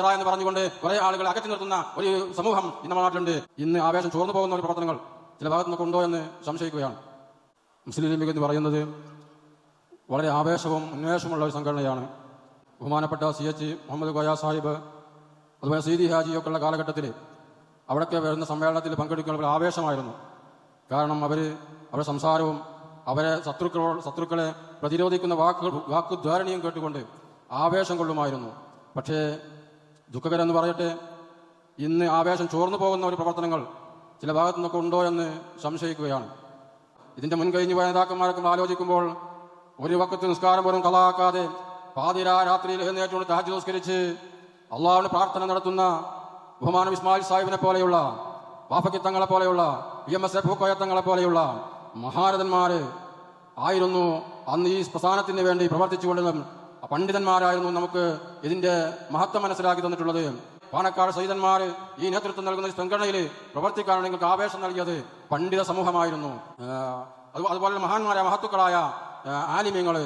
ചിറ എന്ന് പറഞ്ഞുകൊണ്ട് കുറെ ആളുകൾ അകറ്റി നിർത്തുന്ന ഒരു സമൂഹം ഇന്ന് നമ്മുടെ നാട്ടിലുണ്ട്. ഇന്ന് ആവേശം ചോർന്നു പോകുന്ന ഒരു പ്രവർത്തനങ്ങൾ ചില ഭാഗത്തു നിന്നൊക്കെ ഉണ്ടോ എന്ന് സംശയിക്കുകയാണ്. മുസ്ലിം ലീഗ് എന്ന് പറയുന്നത് വളരെ ആവേശവും ഉന്മേഷമുള്ള ഒരു സംഘടനയാണ്. ബഹുമാനപ്പെട്ട സി എച്ച് മുഹമ്മദ് ഗോയ സാഹിബ് അതുപോലെ സീതി ഒക്കെ ഉള്ള കാലഘട്ടത്തിൽ അവിടെയൊക്കെ വരുന്ന സമ്മേളനത്തിൽ പങ്കെടുക്കുന്ന ആവേശമായിരുന്നു. കാരണം അവർ അവരുടെ സംസാരവും അവരെ ശത്രുക്കളോ ശത്രുക്കളെ പ്രതിരോധിക്കുന്ന വാക്കുകൾ വാക്കുധാരണയും കേട്ടുകൊണ്ട് ആവേശം കൊള്ളുമായിരുന്നു. പക്ഷേ ദുഃഖകരെന്ന് പറയട്ടെ ഇന്ന് ആവേശം ചോർന്നു പോകുന്ന ഒരു പ്രവർത്തനങ്ങൾ ചില ഭാഗത്തു നിന്നൊക്കെ ഉണ്ടോ എന്ന് സംശയിക്കുകയാണ്. ഇതിന്റെ മുൻകഴിഞ്ഞു പോയ നേതാക്കന്മാരൊക്കെ ആലോചിക്കുമ്പോൾ ഒരു വക്കത്ത് നിസ്കാരം പോലും കളാക്കാതെ പാതിരാ രാത്രിയിൽ എഴുന്നേറ്റുകൊണ്ട് താജ് നിസ്കരിച്ച് അള്ളാഹുവിന് പ്രാർത്ഥന നടത്തുന്ന ബഹുമാനം ഇസ്മായിൽ സാഹിബിനെ പോലെയുള്ള വാഫക്കിത്തങ്ങളെ പോലെയുള്ള പി എം എസ് എ പൂക്കോയത്തങ്ങളെ പോലെയുള്ള മഹാരഥന്മാര് ആയിരുന്നു അന്ന് ഈ പ്രസ്ഥാനത്തിന് വേണ്ടി പ്രവർത്തിച്ചുകൊണ്ടും പണ്ഡിതന്മാരായിരുന്നു നമുക്ക് ഇതിന്റെ മഹത്വം മനസ്സിലാക്കി തന്നിട്ടുള്ളത്. പാണക്കാട് സൈതന്മാർ ഈ നേതൃത്വം നൽകുന്ന ശൃംഖലയിൽ പ്രവർത്തിക്കാനാണ് നിങ്ങൾക്ക് ആവേശം നൽകിയത്. പണ്ഡിത സമൂഹമായിരുന്നു. അതുപോലെ മഹാന്മാരായ മഹത്തുക്കളായ ആലിമ്യങ്ങൾ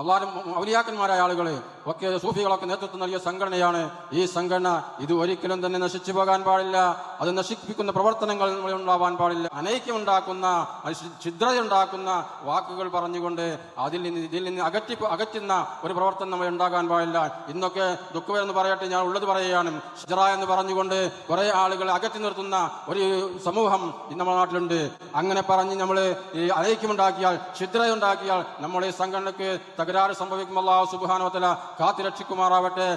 അള്ളാഹും ഔലിയാക്കന്മാരായ ആളുകൾ ഒക്കെ സൂഫികളൊക്കെ നേതൃത്വം നൽകിയ സംഘടനയാണ്. ഈ സംഘടന ഇത് ഒരിക്കലും തന്നെ നശിച്ചു പോകാൻ പാടില്ല. അത് നശിപ്പിക്കുന്ന പ്രവർത്തനങ്ങൾ ഉണ്ടാവാൻ പാടില്ല. അനൈക്യമുണ്ടാക്കുന്ന ഛിദ്രതയുണ്ടാക്കുന്ന വാക്കുകൾ പറഞ്ഞുകൊണ്ട് അതിൽ നിന്ന് ഇതിൽ നിന്ന് അകറ്റി അകറ്റുന്ന ഒരു പ്രവർത്തനം നമ്മൾ ഉണ്ടാകാൻ പാടില്ല. ഇന്നൊക്കെ ദുഃഖമെന്ന് പറയട്ടെ ഞാൻ ഉള്ളത് പറയുകയാണ്. ഷിജറ എന്ന് പറഞ്ഞുകൊണ്ട് കുറെ ആളുകളെ അകറ്റി നിർത്തുന്ന ഒരു സമൂഹം നമ്മുടെ നാട്ടിലുണ്ട്. അങ്ങനെ പറഞ്ഞ് നമ്മൾ ഈ അനൈക്യമുണ്ടാക്കിയാൽ ഛിദ്രയുണ്ടാക്കിയാൽ നമ്മുടെ സംഘടനയ്ക്ക് തകരാറ് സംഭവിക്കും അള്ളാഹു സുബാനോത്തല കാത്തിരക്ഷിക്കുമാറാവട്ടെ